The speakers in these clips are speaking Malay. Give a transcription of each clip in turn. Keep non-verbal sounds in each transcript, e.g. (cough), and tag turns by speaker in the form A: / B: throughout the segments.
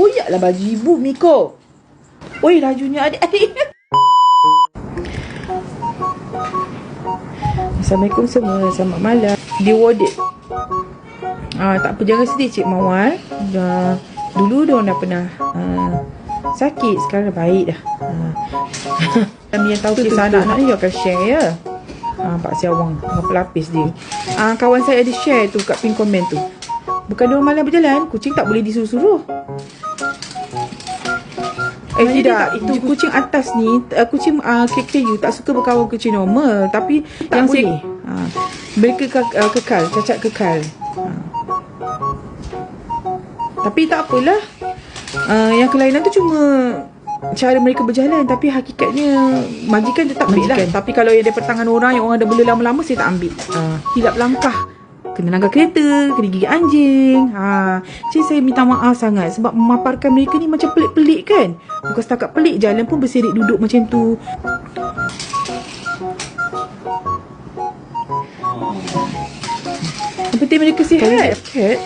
A: Koyaklah baju ibu Miko. Oi lajunya adik-adik. (laughs) Assalamualaikum semua. Selamat malam. Di warded. Ah, tak apa jangan sedih Cik Mawar. Dah, dulu dia dah pernah ah, sakit. Sekarang dah baik dah. Ah. (laughs) Kami yang tahu kisah anak-anak ni you akan share ya. Ah, Pak Siawang dengan pelapis dia. Ah, kawan saya ada share tu kat pin komen tu. Bukan dia orang malam berjalan, kucing tak boleh disuruh-suruh. Eh
B: Ah,
A: tidak, itu kucing atas ni, uh, kucing uh, KKU tak suka berkawan kucing normal. Tapi
B: Tak
A: yang
B: boleh.
A: saya, uh, mereka ke- uh, kekal, cacat kekal. Uh. Tapi tak apalah. Uh, yang kelainan tu cuma cara mereka berjalan tapi hakikatnya majikan tetap ambil lah. Tapi kalau yang daripada tangan orang yang orang dah bela lama-lama saya tak ambil. Uh, hilap langkah. Kena langgar kereta, kena gigit anjing. Ha, jadi saya minta maaf sangat sebab memaparkan mereka ni macam pelik-pelik kan. Bukan setakat pelik, jalan pun berserik duduk macam tu. Yang penting mereka sihat. Cat.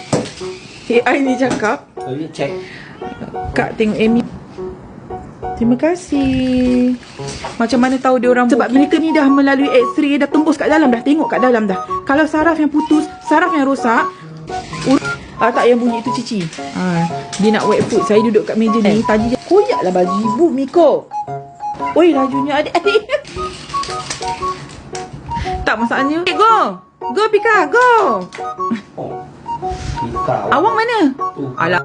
A: AI ni cakap. Kak tengok Amy. Terima kasih. Macam mana tahu dia orang Sebab mereka ni dah melalui x-ray dah tembus kat dalam dah tengok kat dalam dah. Kalau saraf yang putus, saraf yang rosak, ur- ah, tak yang bunyi tu cici. Ah, dia nak wet food. Saya duduk kat meja ni tadi dia koyaklah baju ibu Miko. Oi lajunya adik-adik. (laughs) tak masalahnya. Eh, go. Go Pika, go.
B: Oh. Kita.
A: Awang mana?
B: Tu.
A: Alah